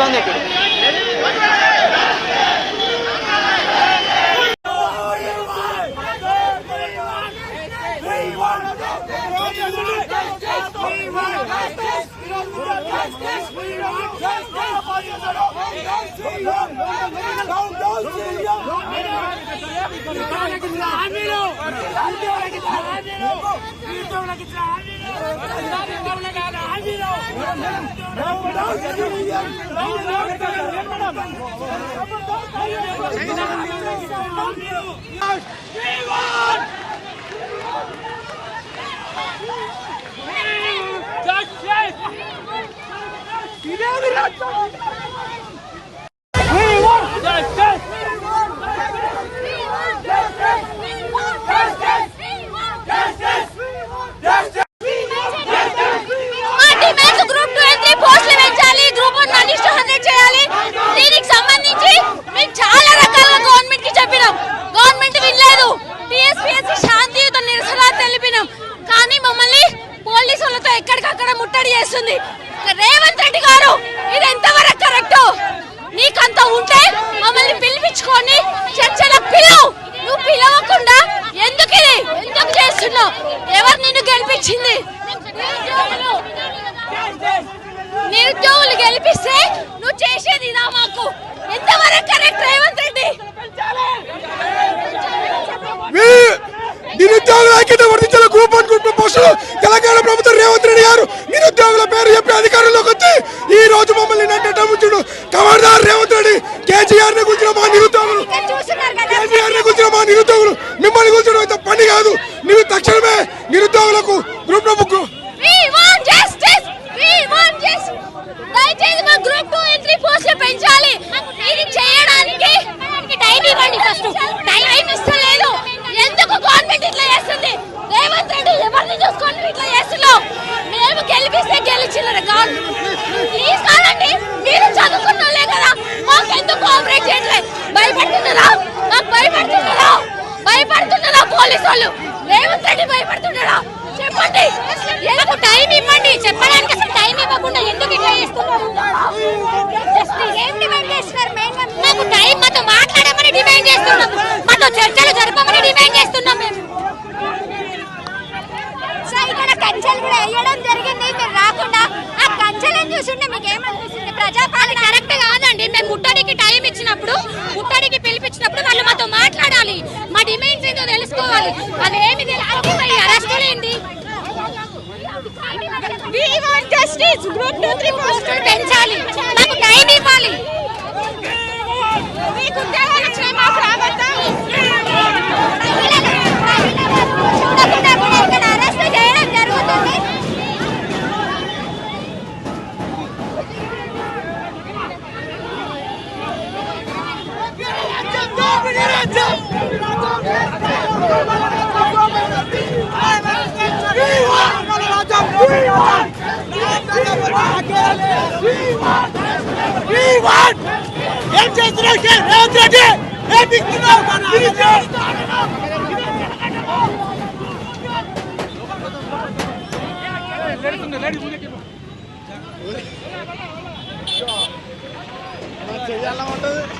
সন্দেহ করি ¡Ándelo! ¡Ándelo! ¡Ándelo! ఇక్కడ మా ఎక్కడికక్కడ ముట్టడి చేస్తుంది. రేవంత్ రెడ్డి గారు ఇది ఎంతవరకు కరెక్ట్? నీకంత ఉంటే మమ్మల్ని పిలిపించుకొని చర్చల పిలువు. నువ్వు పిలవకుండా ఎందుకు ఇది? ఎందుకు చేస్తున్నావు? ఎవరు నిన్ను గెలిపించింది? నిరుద్యోగులు గెలిపిస్తే నువ్వు చేసేది ఇదా మాకు? ఎంతవరకు కరెక్ట్ రేవంత్ రెడ్డి? వీ- నిరుద్యోగుల ఐక్యత వర్ధించాల గ్రూప్ పోస్టులు తెలంగాణ ప్రభుత్వం రేవంత్ నిరుద్యోగుల పేరు చెప్పి అధికారంలోకి వచ్చి ఈ రోజు మమ్మల్ని నట్టముచ్చుడు కమాండర్ రేవంత్ రెడ్డి కేసీఆర్ని గురించిన మా నిరుద్యోగులు. చూస్తున్నారు కేసీఆర్ని గురించిన మా నిరుద్యోగులు. మిమ్మల్ని గురించడం అయితే పని కాదు. నువ్వు తక్షణమే నిరుద్యోగులకు గ్రూప్ టూ బుక్ పెంచాలి. ఇది చేయడానికి టైం ఇవ్వండి ఫస్ట్ టైం ఇస్తలేదు. ఎందుకు గవర్నమెంట్ ఇట్లా చేస్తుంది? రేవంత్ రెడ్డి ఎవరిని చూసుకొని ఇట్లా చేస్తున్నావు? గెలిపిస్తే గెలిచినారు ప్లీజ్ కాదండి మీరు చదువుకున్నోళ్ళే కదా. మాకు ఎందుకు కోఆపరేట్ చేయట్లేదు? భయపడుతున్నారా? మాకు భయపడుతున్నారా? భయపడుతున్నారా పోలీసు వాళ్ళు రేవంత్ రెడ్డి భయపడుతున్నారా చెప్పండి. ఎందుకు టైం ఇవ్వండి. చెప్పడానికి అసలు టైం ఇవ్వకుండా ఎందుకు ఇట్లా చేస్తున్నారు? మాకు టైం మాతో మాట్లాడమని డిమాండ్ చేస్తున్నాం మాతో చర్చలు జరపమని డిమాండ్ చేస్తున్నాం మేము ఇక్కడ కంచెలు కూడా వేయడం చూస్తుంటే మీకు ఏమనిపిస్తుంది ప్రజాపాలన కరెక్ట్ కాదండి. మేము ముట్టడికి టైం ఇచ్చినప్పుడు ముట్టడికి పిలిపించినప్పుడు వాళ్ళు మాతో మాట్లాడాలి. మా డిమాండ్స్ ఏంటో తెలుసుకోవాలి. అరెస్టులు ఏంటి 2, 3 పోస్టులు పెంచాలి మాకు టైం ఇవ్వాలి మీకు ఉద్యోగాలు వచ్చినాయి మాకు రావద్దా చూడకుండా కూడా ఇక్కడ అరెస్ట్ చేయడం జరుగుతుంది ఏం చేస్తున్నావు రేవంత్ రెడ్డి ఏం బిక్కుతున్నావు చేయాలనుకుంటుంది